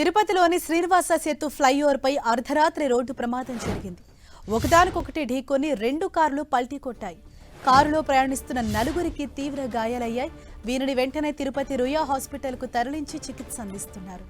తిరుపతిలోని శ్రీనివాస సేతు ఫ్లైఓవర్పై అర్ధరాత్రి రోడ్డు ప్రమాదం జరిగింది. ఒకదానికొకటి ఢీకొని రెండు కార్లు పల్టీ కొట్టాయి. కారులో ప్రయాణిస్తున్న నలుగురికి తీవ్ర గాయాలయ్యాయి. వీరిని వెంటనే తిరుపతి రుయా హాస్పిటల్కు తరలించి చికిత్స అందిస్తున్నారు.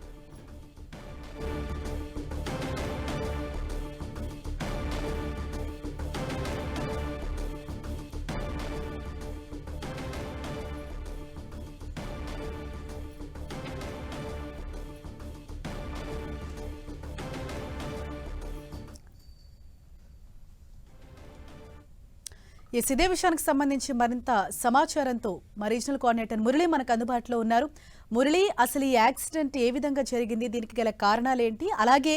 ఈ ఇదే విషయానికి సంబంధించి మరింత సమాచారంతో మా రీజనల్ కోఆర్డినేటర్ మురళి మనకు అందుబాటులో ఉన్నారు. మురళి అసలు ఈ యాక్సిడెంట్ ఏ విధంగా జరిగింది? దీనికి గల కారణాలు ఏంటి అలాగే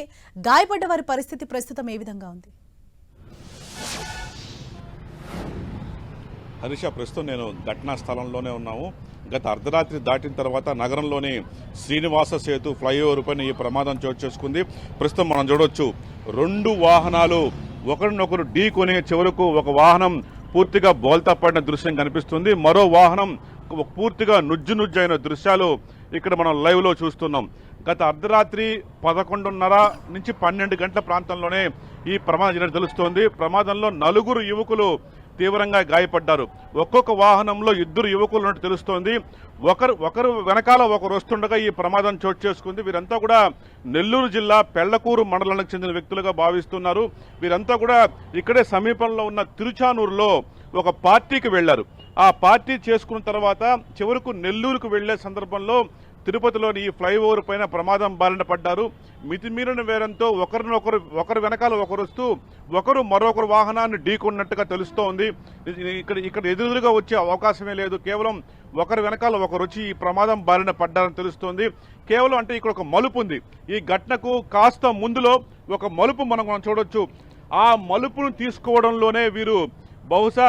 గాయపడ్డ వారి పరిస్థితి ప్రస్తుతం ఏ విధంగా ఉంది? హరీష ప్రస్తుతం నేను ఘటనా స్థలంలోనే ఉన్నాము. గత అర్ధరాత్రి దాటిన తర్వాత నగరంలోని శ్రీనివాస సేతు ఫ్లైఓవర్ పైన ఈ ప్రమాదం చోటు చేసుకుంది. ప్రస్తుతం మనం చూడవచ్చు రెండు వాహనాలు ఒకరినొకరు ఢీ కొనే చివరకు ఒక వాహనం పూర్తిగా బోల్తా పడిన దృశ్యం కనిపిస్తుంది. మరో వాహనం పూర్తిగా నుజ్జు నుజ్జు అయిన దృశ్యాలు ఇక్కడ మనం లైవ్లో చూస్తున్నాం. గత అర్ధరాత్రి పదకొండున్నర నుంచి పన్నెండు గంటల ప్రాంతంలోనే ఈ ప్రమాదం జరిగినట్టు తెలుస్తోంది. ప్రమాదంలో నలుగురు యువకులు తీవ్రంగా గాయపడ్డారు. ఒక్కొక్క వాహనంలో ఇద్దరు యువకులు ఉన్నట్టు తెలుస్తోంది. ఒకరు ఒకరు వెనకాల ఒకరు వస్తుండగా ఈ ప్రమాదం చోటు చేసుకుంది. వీరంతా కూడా నెల్లూరు జిల్లా పెళ్ళకూరు మండలానికి చెందిన వ్యక్తులుగా భావిస్తున్నారు. వీరంతా కూడా ఇక్కడే సమీపంలో ఉన్న తిరుచానూరులో ఒక పార్టీకి వెళ్ళారు ఆ పార్టీ చేసుకున్న తర్వాత చివరకు నెల్లూరుకు వెళ్ళే సందర్భంలో తిరుపతిలోని ఈ ఫ్లైఓవర్ పైన ప్రమాదం బారిన పడ్డారు. మితిమీరిన వేరంతో ఒకరినొకరు ఒకరు వెనకాల ఒకరు వస్తూ ఒకరు మరొకరు వాహనాన్ని ఢీకొన్నట్టుగా తెలుస్తోంది. ఇక్కడ ఇక్కడ ఎదురుగా వచ్చే అవకాశమే లేదు. కేవలం ఒకరి వెనకాల ఒకరు వచ్చి ఈ ప్రమాదం బారిన పడ్డారని తెలుస్తోంది. కేవలం అంటే ఇక్కడ ఒక మలుపు ఉంది. ఈ ఘటనకు కాస్త ముందులో ఒక మలుపు మనం మనం చూడొచ్చు. ఆ మలుపును తీసుకోవడంలోనే వీరు బహుశా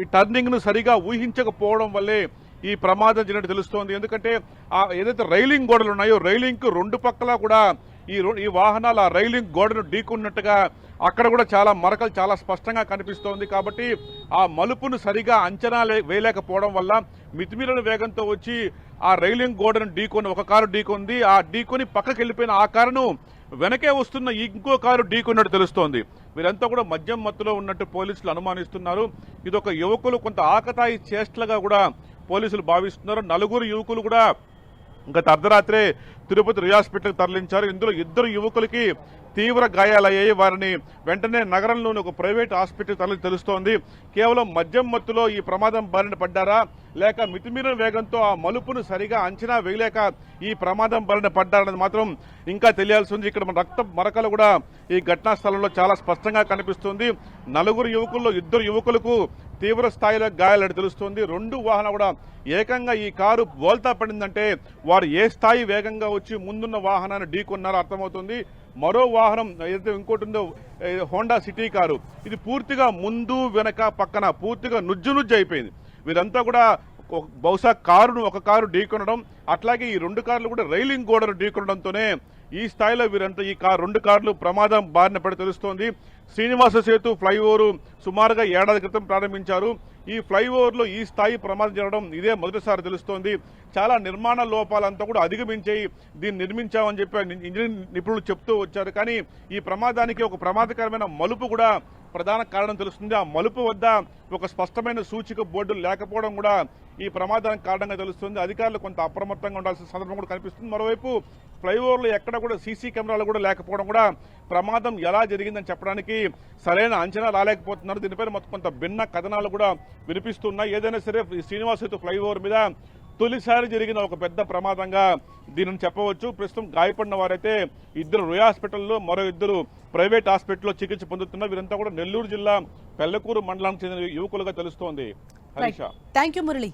ఈ టర్నింగ్ను సరిగా ఊహించకపోవడం వల్లే ఈ ప్రమాదం జరిగినట్టు తెలుస్తోంది. ఎందుకంటే ఆ ఏదైతే రైలింగ్ గోడలు ఉన్నాయో రైలింగ్ రెండు పక్కల కూడా ఈ రో- ఈ వాహనాలు ఆ రైలింగ్ గోడను ఢీకున్నట్టుగా అక్కడ కూడా చాలా మరకలు చాలా స్పష్టంగా కనిపిస్తోంది. కాబట్టి ఆ మలుపును సరిగా అంచనా వేయలేకపోవడం వల్ల మితిమీరిన వేగంతో వచ్చి ఆ రైలింగ్ గోడను ఢీకొని ఒక కారు ఢీకొంది. ఆ ఢీకొని పక్కకి వెళ్ళిపోయిన ఆ కారును వెనకే వస్తున్న ఇంకో కారు ఢీకొన్నట్టు తెలుస్తోంది. వీరంతా కూడా మద్యం మత్తులో ఉన్నట్టు పోలీసులు అనుమానిస్తున్నారు. ఇది ఒక యువకులు కొంత ఆకతాయి చేష్టలుగా కూడా పోలీసులు భావిస్తున్నారు. నలుగురు యువకులు కూడా గత అర్ధరాత్రే తిరుపతి రిహాస్పిటల్కి తరలించారు. ఇందులో ఇద్దరు యువకులకి తీవ్ర గాయాలయ్యాయి. వారిని వెంటనే నగరంలోని ఒక ప్రైవేట్ హాస్పిటల్ తరలి తెలుస్తోంది. కేవలం మద్యం మత్తులో ఈ ప్రమాదం బారిన పడ్డారా? లేక మితిమీరిన వేగంతో ఆ మలుపును సరిగా అంచనా వేయలేక ఈ ప్రమాదం బారిన పడ్డారన్నది మాత్రం ఇంకా తెలియాల్సి ఉంది ఇక్కడ మన రక్త మరకలు కూడా ఈ ఘటనా స్థలంలో చాలా స్పష్టంగా కనిపిస్తుంది. నలుగురు యువకుల్లో ఇద్దరు యువకులకు తీవ్ర స్థాయిలో గాయాలని తెలుస్తుంది. రెండు వాహనాలు కూడా ఏకంగా ఈ కారు బోల్తా పడిందంటే వారు ఏ స్థాయి వేగంగా వచ్చి ముందున్న వాహనాన్ని ఢీకొన్నారో అర్థమవుతుంది. మరో వాహనం ఏదైతే ఇంకోటి ఉందో హోండా సిటీ కారు. ఇది పూర్తిగా ముందు వెనక పక్కన పూర్తిగా నుజ్జు నుజ్జు అయిపోయింది. వీరంతా కూడా బహుశా కారును ఒక కారు ఢీకొనడం అట్లాగే ఈ రెండు కార్లు కూడా రైలింగ్ గోడను ఢీకొనడంతోనే ఈ స్థాయిలో వీరంతా ఈ కార్ రెండు కార్లు ప్రమాదం బారిన పడి తెలుస్తోంది. శ్రీనివాస సేతు ఫ్లైఓవర్ సుమారుగా ఏడాది క్రితం ప్రారంభించారు. ఈ ఫ్లైఓవర్లో ఈ స్థాయి ప్రమాదం జరగడం ఇదే మొదటిసారి తెలుస్తోంది. చాలా నిర్మాణ లోపాలంతా కూడా అధిగమించాయి దీన్ని నిర్మించామని చెప్పి ఇంజనీరింగ్ నిపుణులు చెప్తూ వచ్చారు. కానీ ఈ ప్రమాదానికి ఒక ప్రమాదకరమైన మలుపు కూడా ప్రధాన కారణం తెలుస్తుంది. ఆ మలుపు వద్ద ఒక స్పష్టమైన సూచిక బోర్డు లేకపోవడం కూడా ఈ ప్రమాదానికి కారణంగా తెలుస్తుంది. అధికారులు కొంత అప్రమత్తంగా ఉండాల్సిన సందర్భం కూడా కనిపిస్తుంది. మరోవైపు ఫ్లైఓవర్లు ఎక్కడ కూడా సీసీ కెమెరాలు కూడా లేకపోవడం కూడా ప్రమాదం ఎలా జరిగిందని చెప్పడానికి సరైన అంచనా రాలేకపోతున్నారు. దీనిపైన మొత్తం కొంత భిన్న కథనాలు కూడా వినిపిస్తున్నాయి. ఏదైనా సరే ఈ శ్రీనివాస ఫ్లైఓవర్ మీద తొలిసారి జరిగిన ఒక పెద్ద ప్రమాదంగా దీనిని చెప్పవచ్చు. ప్రస్తుతం గాయపడిన వారైతే ఇద్దరు రుయా హాస్పిటల్లో మరో ఇద్దరు ప్రైవేట్ హాస్పిటల్లో చికిత్స పొందుతున్నారు. వీరంతా కూడా నెల్లూరు జిల్లా పెళ్ళకూరు మండలానికి చెందిన యువకులుగా తెలుస్తోంది. హరీష. Thank you Murali.